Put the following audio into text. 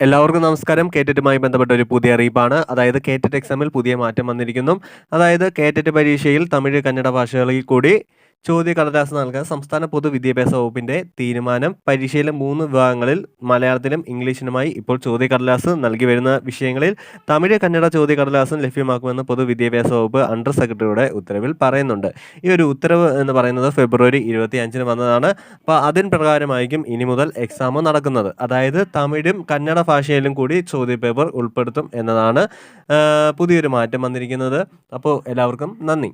എല്ലാവർക്കും നമസ്കാരം. കേറ്ററ്റുമായി ബന്ധപ്പെട്ട ഒരു പുതിയ അറിയിപ്പാണ്. അതായത് കേറ്ററ്റ് എക്സാമിൽ പുതിയ മാറ്റം വന്നിരിക്കുന്നു. അതായത് കേറ്ററ്റ് പരീക്ഷയിൽ തമിഴ് കന്നഡ ഭാഷകളിൽ കൂടി ചോദ്യ കടലാസ് നൽകാൻ സംസ്ഥാന പൊതുവിദ്യാഭ്യാസ വകുപ്പിന്റെ തീരുമാനം പരീക്ഷയിലെ മൂന്ന് വിഭാഗങ്ങളിൽ മലയാളത്തിലും ഇംഗ്ലീഷിനുമായി ഇപ്പോൾ ചോദ്യ കടലാസ് നൽകി വരുന്ന വിഷയങ്ങളിൽ തമിഴ് കന്നഡ ചോദ്യ കടലാസും ലഭ്യമാക്കുമെന്ന് പൊതുവിദ്യാഭ്യാസ വകുപ്പ് അണ്ടർ സെക്രട്ടറിയുടെ ഉത്തരവിൽ പറയുന്നുണ്ട്. ഈ ഒരു ഉത്തരവ് എന്ന് പറയുന്നത് ഫെബ്രുവരി ഇരുപത്തി അഞ്ചിന് വന്നതാണ്. അപ്പോൾ അതിന് പ്രകാരമായിരിക്കും ഇനി മുതൽ എക്സാം നടക്കുന്നത്. അതായത് തമിഴും കന്നഡ ഭാഷയിലും കൂടി ചോദ്യ പേപ്പർ ഉൾപ്പെടുത്തും എന്നതാണ് പുതിയൊരു മാറ്റം വന്നിരിക്കുന്നത്. അപ്പോൾ എല്ലാവർക്കും നന്ദി.